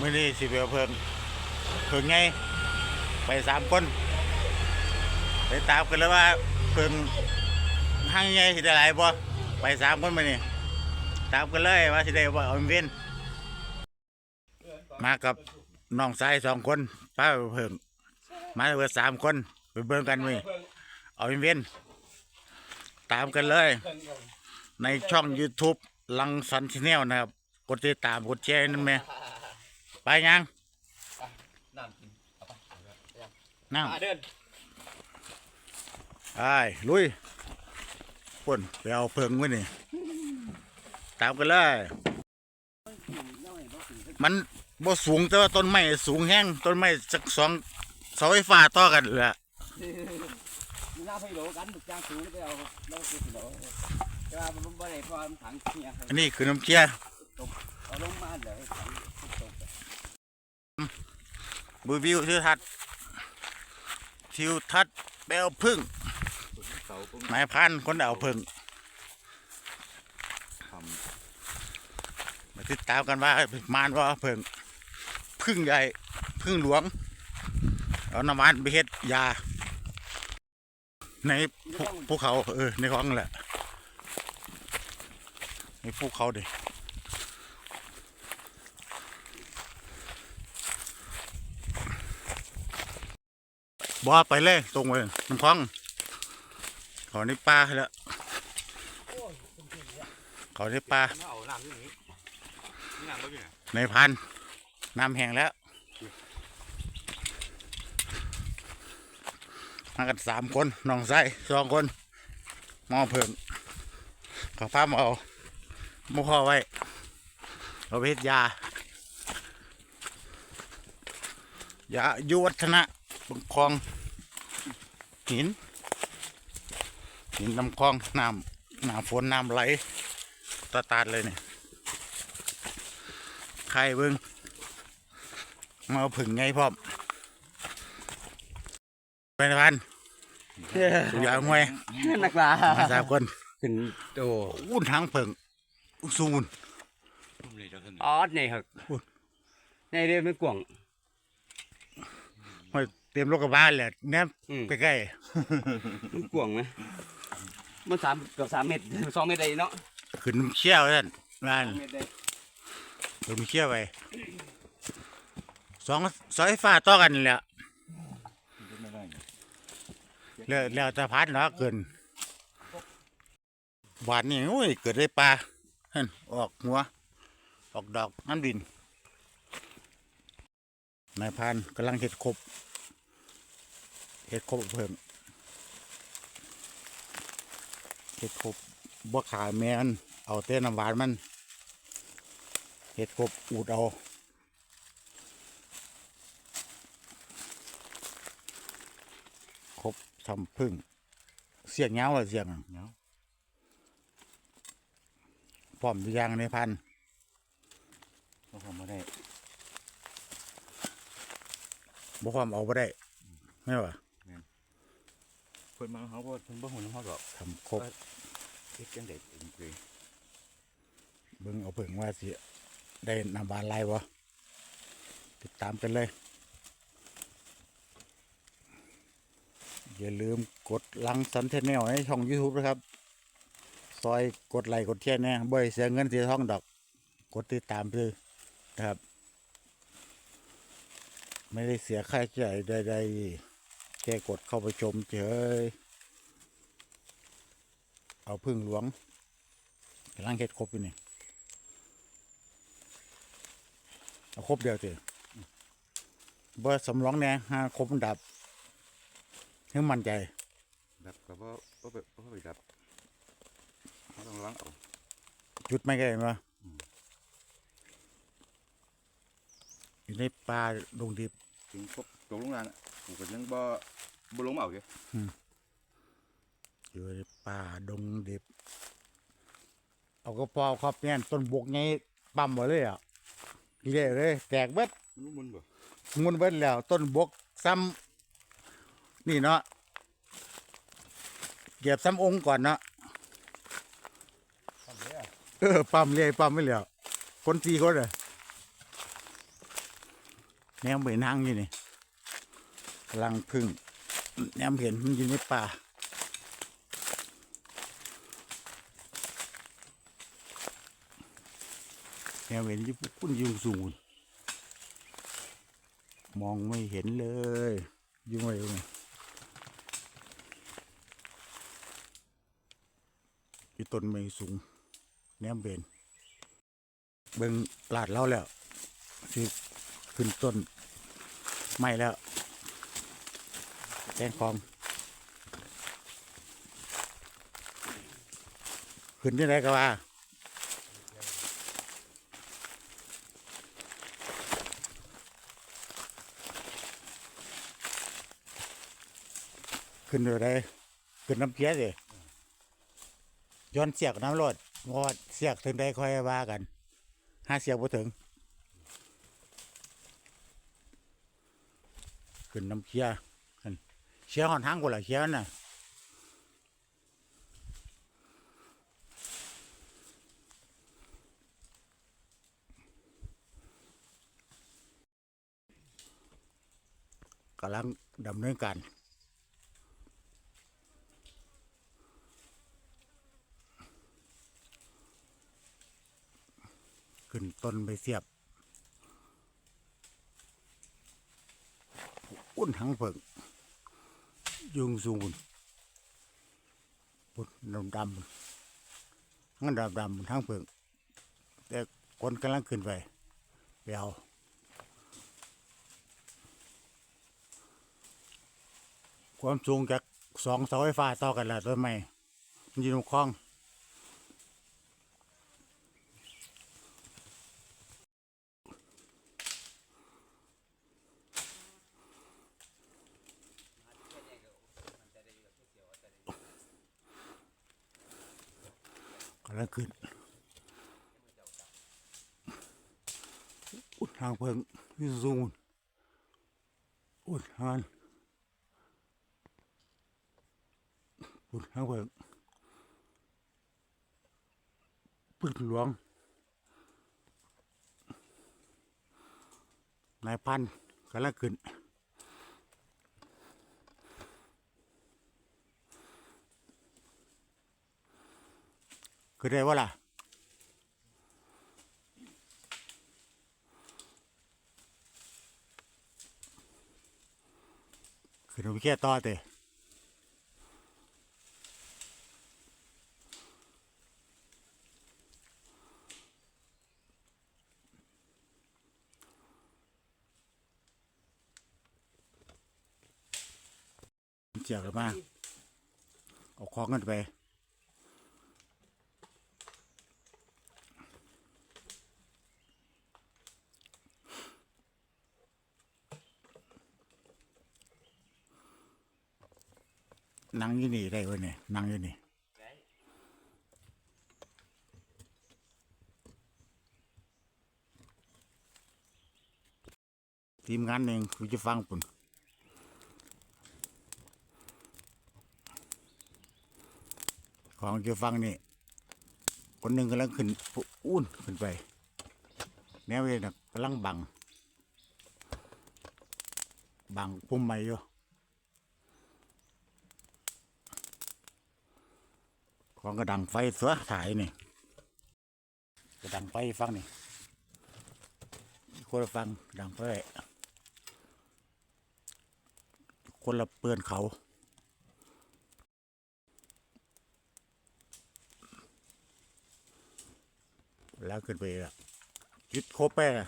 มื่อนี้สิเปียวเพิ่งเพิ่งไงไปสามคนไปตามกันแล้วว่าเพิ่งห้างไงสิได้หลายบ่ไปสามคนมานี่ตามกันเลยว่าสิได้บ่เอาเว้นมากับน้องชายสองคนป้าเพิ่งมาเบิดสามคนไปเบิ่งกันมื้อเอาเว้นตามกันเลย ในช่อง YouTube ลังสันชแนลนะครับ กดติดตามกดแชร์นั่นไหม ไปยังน้ำกินเอาไปนั่งมาเดินไอ้ลุยป่นไปเอาเพิงไว้นี่ ตามกันเลย มันบ่สูงแต่ว่าต้นไม้สูงแห้งต้นไม้สักสองเสาไฟฟ้าต่อกันเลยอะมีหน้าไฟโหลกันถูกจ้างสูงไปเอาแล้วไปโหลแต่ว่ามันบ่ได้เพราะว่ามันถังเนี่ยอันนี้คือน้ำเชี่ยเอาลงมาเลยถังตก บูวิวทิวทัศน์ทิวทัศน์แปลวพึ่งเสาปุ๊บไม้พันธุ์คนเอาพึ่งทมาติดตามกันว่า มานว่าพึ่งพึ่งใหญ่พึ่งหลวง เอาน้ำมันไปเฮ็ดยา ในภูภูเขา เออ ในคลองนั่นแหละในภูเขาดิ บ่ไปเลยตรงไปน้ำคลองเขอในป่าแล้วเขอในป่าำเอาน้ำที่นี้นี่น้ำก็อยู่ไหนในพันน้ำแห้งแล้วมากันสามคนน้องไส้สองคนมอเพิ่งขอฟ้ามเอามุพ่อไว้เอาเฮ็ดยายายุวัฒนะ บังคลองหินหินลำคลองน้ำน้ำฝนน้ำไหลตาตาดเลยเนี่ยใครเบิ้งมาเอาผึ่งไงพร้อมเป็นพันสุยางมวยนักลามาสามคนขึ้นโตอุ้นทางผึ่งอุ้นสูงอุ่นพุ่มเลยจะขึ้นออดนี่ครับในเรื่องมันกว่างห้อย เตรียมรถกระบะแหละแนบอืมไปใกล้มันกว่างนะมันสามเกือบสามเมตรสองเมตรได้เนาะขึ้นน้ำเชี่ยวท่านนั่นเมตรได้ขึ้นน้ำเชี่ยวไปสองสายฟ้าต่อกันนี่แหละไม่ได้แล้วแล้วแต่พันเนาะเกินบานนี่โอ้ยเกิดได้ปลาเห็นออกหัว ออกดอกน้ำดินนายพรานกำลังเห็ดครบ เห็ดครบเพิ่มเห็ดครบบ่ขายแม่มันเอาเต้นน้ำหวานมันเห็ดครบอูดเอาครบทำพึ่ง เสียงเงาอะเสียงเงาพร้อมหรือยังในพันก็ทำไม่ได้บ่ความเอาบ่ได้ไม่ว่า เพิ่นมาเขาก็เพิ่นบ่หุ่นเขาดอกทำครบเฮ็ดจังได๋เองเลยเบิ่งเอาเพิ่งว่าสิได้นำบานไล่บ่ติดตามกันเลย อย่าลืมกดลังสันเทนแนลในช่อง YouTube นะครับ ซอยกดไลค์กดแชร์แน่บ่ให้เสียเงินเสียทองดอก กดติดตามซื้อนะครับ ไม่ได้เสียค่าใช้จ่ายใดๆแค่กดเข้าไปชมเฉย เอาพึ่งหลวงกำลังเฮ็ดครบอยู่นี่ เอาครบเดียวเถอะบ่สำรองแหน่ห้าครบมันดับให้มั่นใจ ดับก็บ่บ่ไปบ่ไปดับเขาต้องล้างเอาจุดไม่ได้มาอยู่ในป่าดงดิบถึงปุ๊บตกลงล่าง กูก็ยังบ่บ่ลงมาเอาเด้อยู่ในป่าดงดิบ เอาก็พอครับเนี่ยต้นบกไงปั๊มหมดเลยอะเละเลย แตกเบิดมันมุนบ่มุนเบิดแล้ว ต้นบกซ้ำนี่เนาะเก็บซ้ำองค์ก่อนเนาะเออปั๊มเลยปั๊มไม่แล้วคนสี่คนเลยแนมเห็นหางอยู่นี่ กำลังพึ่งแนมเห็นมันอยู่ในป่าแนมเห็นยู่พุ่นยุงสูงมองไม่เห็นเลยยุ่งอะไรอยู่ที่ต้นไม้สูงแนมเบนเบิ่งลาดเราแล้วสิขึ้นต้นไม้แล้ว แตงคองขึ้นที่ไหนก็ว่าขึ้นอยู่ได้ขึ้นน้ำเพียสิย้อนเสียกน้ำรถงอดเสียกถึงได้ค่อยว่ากันห้าเสียกบ่ถึง ขึ้นน้ำเพียอัน เชียหอนทางกูละเชียน่ะกำลังดำเนินการขึ้นต้นไปเสียบ อุ้นหังเผิง ยุงสูงปุ่นดำดำทั้นดำดำทั้งเปลืองแต่คนกำลังขึ้นไปไปเอาความสูงจากสองเสาไฟฟ้าต่อกันแหละต้นไม้มันอยืนคลอง กำลังขึ้นอุดทางเพิงวิสูงอุดทางอุดทางเพิงปึกหลวงนายพันธุ์กำลังขึ้น คือได้ว่าล่ะคือเราแค่ต่อเตะเจียกันมาเอาของกันไป นั่งอยู่นี่ได้เว้ยเนี่ยนั่งอยู่นี่ทีมงานหนึ่งคือจะฟังปุ่นของจะฟังนี่ คนหนึ่งกำลังขึ้นอุ้นขึ้นไป แนวเลยนะกำลังบัง บังปุ่มใหม่อยู่ ของกระดังไฟเสือถ่ายนี่กระดังไฟฟังนี่คนละฟังดังไฟคนละเปือนเขาแล้วขึ้นไปละยึดโคบไปละ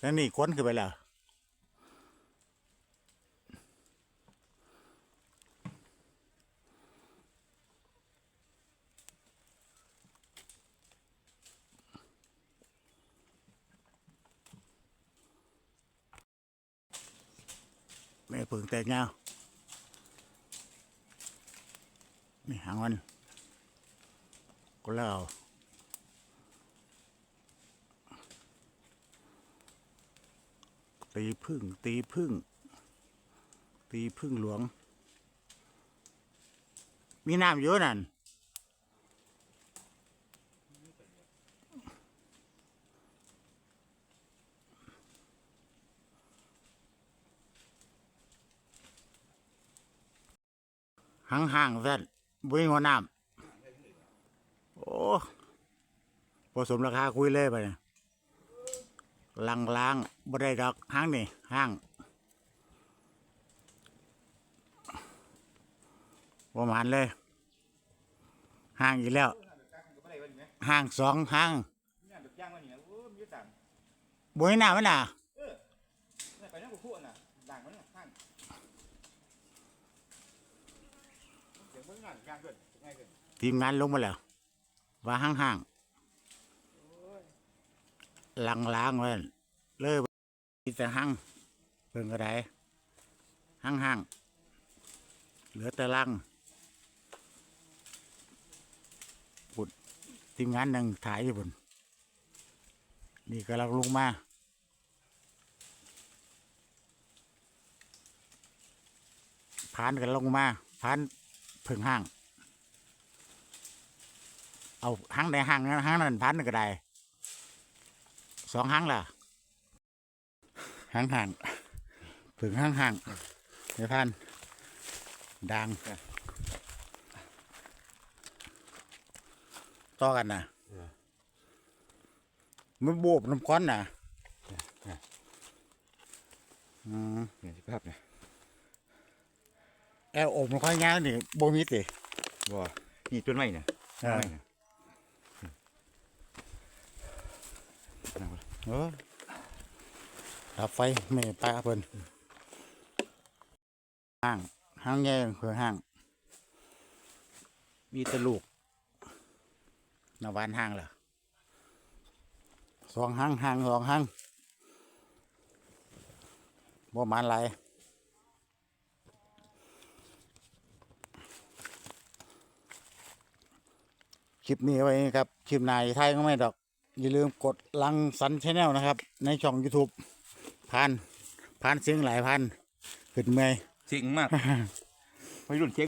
แล้วนี่ค้นขึ้นไปและ แม่ เพิ่งแตกเงานี่หางมันก็แล้วเอาตีพึ่ง ตีพึ่ง ตีพึ่งหลวง มีน้ำเยอะนั่น ห่างห่างๆแซ่นบุ้ยหัวน้ำโอ้ผสมราคาคุยเลยไปเนี่ยลังล้างบ่ได้ดอกห้างนี่ห้างประมาณเลย ห้างอีกแล้ว ห้างสองห้างบุ้ยน้ำมันน่ะ ไปนั่งกับคู่น่ะด่างมันน่ะข้างเสีย งมันงานงานเกินง่ายเกินทีมงานลงมาแล้ว ว่าห้างห้างๆลังล้างไว้เลยแต่ห้างเพิ่งกระไดห้างห้างๆเหลือแต่ลังบุดทีมงานหนึ่งถ่ายอยู่บนนี่กำลังลงมาผ่านกันลงมาผ่านเพิ่งห้าง เอาห้างใดห้างนั้นห้างนั้นพันก็ได้สองห้างล่ะห้างห่างถึงห้างห่างเดี๋ยวพันดังต่อกันนะมันโบกน้ำก้อนนะอืมเนี่ยสิภาพเนี่ยแอลอบมันค่อยง่ายนี่โบมิติบ่นี่ต้นไม้เนี่ยเอต้นอไม้เนี่ย เออดับไฟไม่ปลาเพิ่นห้างห้างแย่เพื่อห้าง มีตะลูกนาวานห้างเหรอสองห้างห้างสองห้างบ่มานหลายคลิปนี้เอาไว้ครับ คลิปนายไทยก็ไม่ดอก อย่าลืมกดลังสันชแนลนะครับ ในช่อง YouTube พันพันเสียงหลายพันขึ้นเมื่อยเสียงมากวัยรุ่นเช็ค